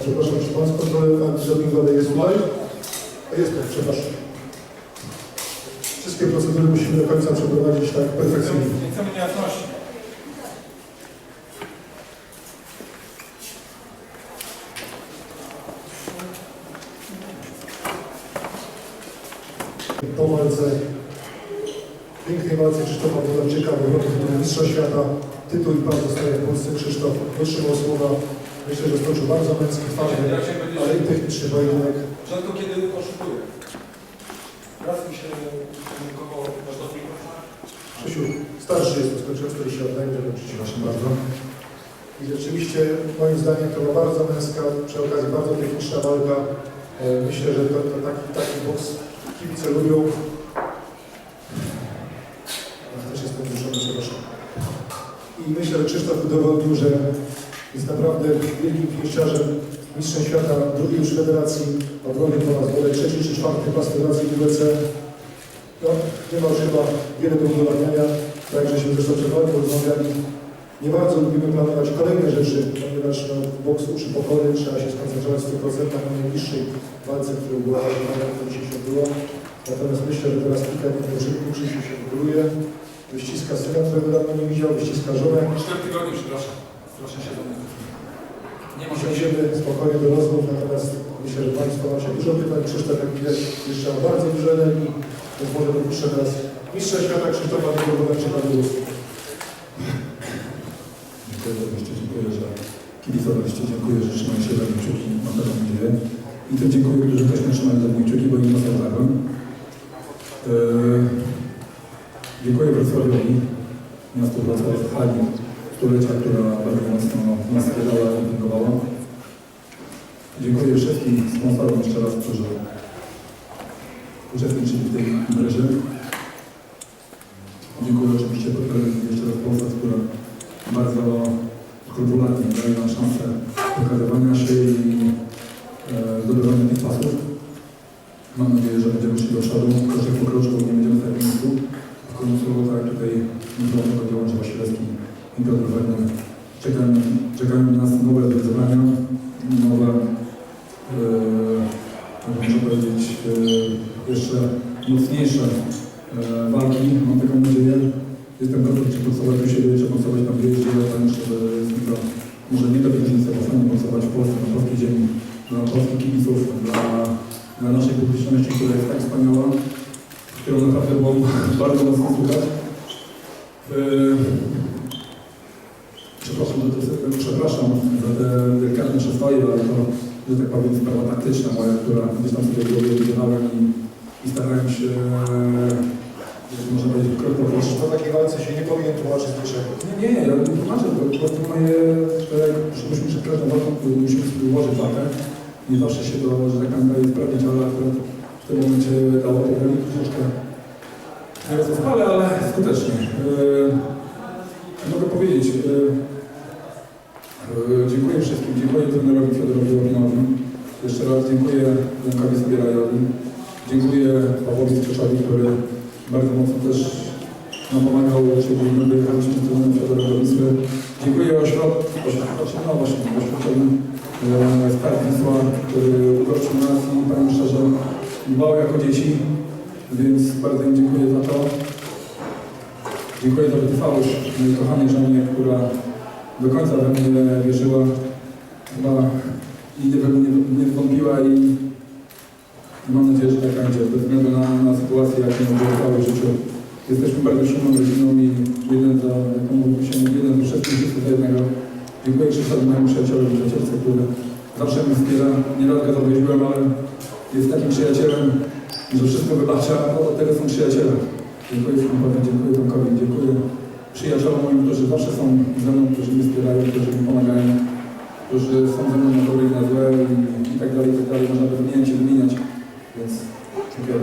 przepraszam, czy pan z kontroli antydopingowej jest tutaj? A jest tak, przepraszam. Wszystkie procedury musimy do końca przeprowadzić tak perfekcyjnie. Nie chcemy niejasności. Po walce, pięknej walce Krzysztofa Wodarczyka, wyborów mistrza świata, tytuł i pan zostaje w Polsce Krzysztof, dotrzymał słowa, myślę, że stoczył bardzo męski, będzie ale i techniczny pojedynek. rzadko kiedy oszukuję. Raz mi się doping. Krzysiu, starszy jest, skończyłem 40 lat, dajmy tego przepraszam bardzo. I rzeczywiście, moim zdaniem, to była bardzo męska, przy okazji bardzo techniczna walka. E, Myślę, że to, to taki, taki boks kibice lubią. Ja też jestem wzruszony, przepraszam. I myślę, że Krzysztof udowodnił, że jest naprawdę wielkim pięściarzem, mistrzem świata drugiej już federacji, obronił po raz bodaj trzeci czy czwarty pas federacji WBC. No, nie ma już chyba wiele do udowadniania, tak żeśmy zresztą przed walką rozmawiali. Nie bardzo lubimy planować kolejne rzeczy, ponieważ no, boks uczy pokory, trzeba się skoncentrować w 100% na najbliższej walce, która była która się odbyła. Natomiast myślę, że teraz kilka dni Krzysiu się wykróluje, wyściska syna, którego dawno nie widział, wyściska żonę. Cztery tygodnie, przepraszam. Strasznie się zamknę. Nie ma się Siądziemy spokojnie do rozmów, natomiast myślę, że Państwo macie dużo pytań. Krzysztof, jak widać, jeszcze ma bardzo dużo energii, więc może dopuszczę teraz mistrza świata Krzysztofa Wyborowczyka do głosu. Dziękuję oczywiście, dziękuję, że kibicowaliście, dziękuję, że trzymaliście za mnie kciuki, mam taką nadzieję. I tym dziękuję, którzy też nie trzymali za mnie kciuki, bo im zabrałem. Eee, dziękuję Wrocławiowi, miasto Wrocław, hali stulecia, która bardzo mocno nas wspierała i dopingowała. Dziękuję wszystkim sponsorom jeszcze raz, którzy uczestniczyli w tej imprezie. Dziękuję oczywiście Piotrowi jeszcze raz Polsce, która bardzo skrupulatnie daje nam szansę pokazywania się i e, zdobywania tych pasów. Mam nadzieję, że będziemy szli do przodu, kroczek po kroczku, nie będziemy stać w miejscu. W końcu, tak jak tutaj mówił tego Łącz Wasilewski i czekają, czekają na nas nowe wyzwania, nowe, e, można powiedzieć, e, jeszcze mocniejsze e, walki, mam taką nadzieję. Jestem gotów czy głosować u siebie, czy głosować tam gdzieś, gdzie tam żeby z niego, może nie do bo sam głosować w Polsce, na polskiej ziemi, dla polskich kibiców, dla, dla naszej publiczności, która jest tak wspaniała, którą naprawdę było bardzo mocno słuchać. Yy, Przepraszam, że przepraszam za te delikatne przestroje, ale to, że tak powiem, sprawa taktyczna moja, która gdzieś tam sobie w głowie wydzielałem i, i starałem się, e, można powiedzieć, krok po kroku. Po takiej walce się nie powinien tłumaczyć niczego. Nie, nie, ja nie tłumaczę, to po prostu moje, że żebyśmy przed każdą walką musimy sobie ułożyć walkę. Nie zawsze się to, że tak powiem, daje sprawdzić, ale akurat w tym momencie dało to mi troszeczkę nie ale skutecznie. Yy, mogę powiedzieć, yy, dziękuję wszystkim, dziękuję trenerowi Fiodorowi Łapinowi. Jeszcze raz dziękuję Jankowi Zbierajowi. Dziękuję Pawłowi Strzeczowi, który bardzo mocno też nam pomagał, czyli my wyjechaliśmy z trenerem Fiodorem do. Dziękuję ośrodkowi, no właśnie, ośrodkowi e, Skarb Wisła, który ugościł nas i powiem szczerze, dbał jako dzieci, więc bardzo im dziękuję za to. Dziękuję za wytrwałość mojej kochanej żonie, która do końca we mnie wierzyła, chyba nigdy we mnie nie, wątpiła i mam nadzieję, że tak będzie, bez względu na, na sytuację, jaką było całe życie. Jesteśmy bardzo silną rodziną i jeden za, jak mówi się, jeden za wszystkich, za jednego. Dziękuję Krzysztofowi, mojemu przyjacielowi, przyjacielce, który zawsze mnie wspiera. Nieraz go zawoziłem, ale jest takim przyjacielem, że wszystko wybacza, a od tego są przyjaciele. Dziękuję Filipowi, dziękuję Tomkowi, dziękuję przyjaciołom moim, którzy zawsze są ze mną, którzy mnie wspierają, którzy mi pomagają, którzy są ze mną na dobre i na złe i, i tak dalej, i tak dalej. Można by wymieniać i wymieniać, więc dziękuję.